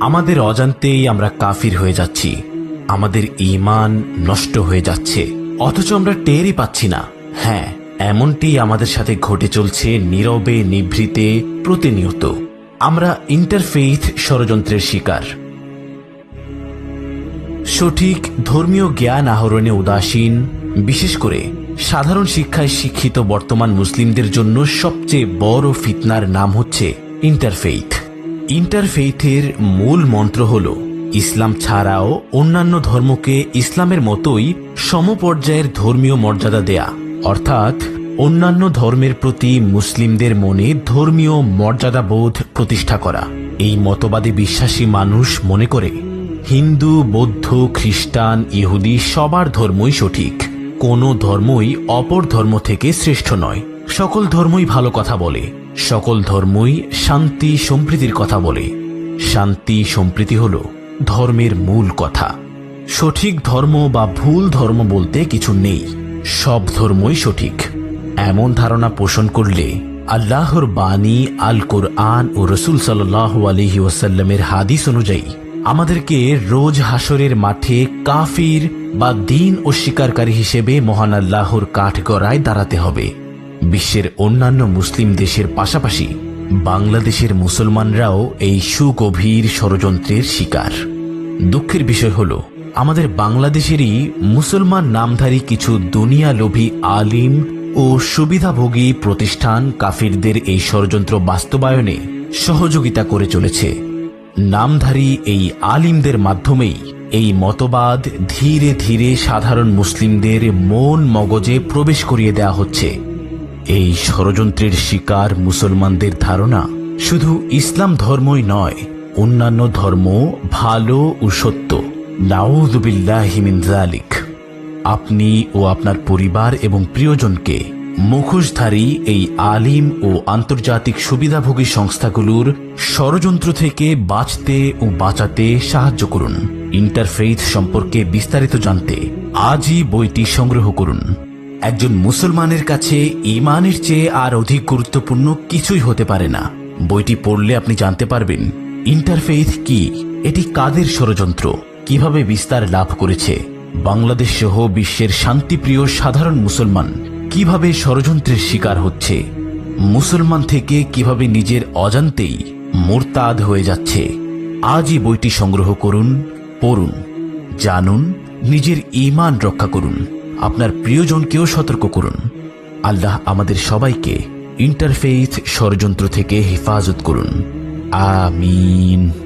আমাদের অজান্তেই আমরা কাফির হয়ে যাচ্ছি। আমাদের ঈমান নষ্ট হয়ে যাচ্ছে। অথচ আমরা টেরই পাচ্ছি না। হ্যাঁ এমনটি আমাদের সাথে ঘটে চলছে নীরবে, নিভৃতে, প্রতিনিয়ত। আমরা ইন্টারফেইথ ষড়যন্ত্রের শিকার। সঠিক ধর্মীয় জ্ঞান আহরণে উদাসীন, বিশেষ করে সাধারণ শিক্ষায় শিক্ষিত বর্তমান মুসলিমদের জন্য সবচেয়ে বড় ফিতনার নাম হচ্ছে ইন্টারফেইথ। ইন্টারফেইথের মূল মন্ত্র হল, ইসলাম ছাড়াও অন্যান্য ধর্মকে ইসলামের মতোই সমপর্যায়ের ধর্মীয় মর্যাদা দেয়া। অর্থাৎ, অন্যান্য ধর্মের প্রতি মুসলিমদের মনে ধর্মীয় মর্যাদাবোধ প্রতিষ্ঠা করা। এই মতবাদে বিশ্বাসী মানুষ মনে করে, হিন্দু, বৌদ্ধ, খ্রিস্টান, ইহুদি সবার ধর্মই সঠিক। কোনো ধর্মই অপর ধর্ম থেকে শ্রেষ্ঠ নয়। সকল ধর্মই ভালো কথা বলে। সকল ধর্মই শান্তি সম্প্রীতির কথা বলে। শান্তি সম্প্রীতি হল ধর্মের মূল কথা। সঠিক ধর্ম বা ভুল ধর্ম বলতে কিছু নেই। সব ধর্মই সঠিক। এমন ধারণা পোষণ করলে আল্লাহর বাণী আল কোরআন ও রসুল সাল্লাহ আলহি ওসাল্লামের হাদিস অনুযায়ী আমাদেরকে রোজ হাসরের মাঠে কাফির বা দিন ও স্বীকারকারী হিসেবে মহান আল্লাহর কাঠগড়ায় দাঁড়াতে হবে। বিশ্বের অন্যান্য মুসলিম দেশের পাশাপাশি বাংলাদেশের মুসলমানরাও এই সুগভীর ষড়যন্ত্রের শিকার। দুঃখের বিষয় হল, আমাদের বাংলাদেশেরই মুসলমান নামধারী কিছু দুনিয়া লোভী আলিম ও সুবিধাভোগী প্রতিষ্ঠান কাফিরদের এই ষড়যন্ত্র বাস্তবায়নে সহযোগিতা করে চলেছে। নামধারী এই আলিমদের মাধ্যমেই এই মতবাদ ধীরে ধীরে সাধারণ মুসলিমদের মন মগজে প্রবেশ করিয়ে দেওয়া হচ্ছে। এই ষড়যন্ত্রের শিকার মুসলমানদের ধারণা শুধু ইসলাম ধর্মই নয়, অন্যান্য ধর্ম ভালো ও সত্য। নাউজুবিল্লাহিমিন জালিক আপনি ও আপনার পরিবার এবং প্রিয়জনকে মুখোশধারী এই আলিম ও আন্তর্জাতিক সুবিধাভোগী সংস্থাগুলোর ষড়যন্ত্র থেকে বাঁচতে ও বাঁচাতে সাহায্য করুন। ইন্টারফেইথ সম্পর্কে বিস্তারিত জানতে আজই বইটি সংগ্রহ করুন। একজন মুসলমানের কাছে ইমানের চেয়ে আর অধিক গুরুত্বপূর্ণ কিছুই হতে পারে না। বইটি পড়লে আপনি জানতে পারবেন, ইন্টারফেইথ কি, এটি কাদের ষড়যন্ত্র, কীভাবে বিস্তার লাভ করেছে, বাংলাদেশ সহ বিশ্বের শান্তিপ্রিয় সাধারণ মুসলমান কীভাবে ষড়যন্ত্রের শিকার হচ্ছে, মুসলমান থেকে কীভাবে নিজের অজান্তেই মোরতাদ হয়ে যাচ্ছে, আজই বইটি সংগ্রহ করুন, পড়ুন, জানুন, নিজের ঈমান রক্ষা করুন। আপনার প্রিয়জনকেও সতর্ক করুন। আল্লাহ আমাদের সবাইকে ইন্টারফেইথ ষড়যন্ত্র থেকে হেফাজত করুন। আমিন।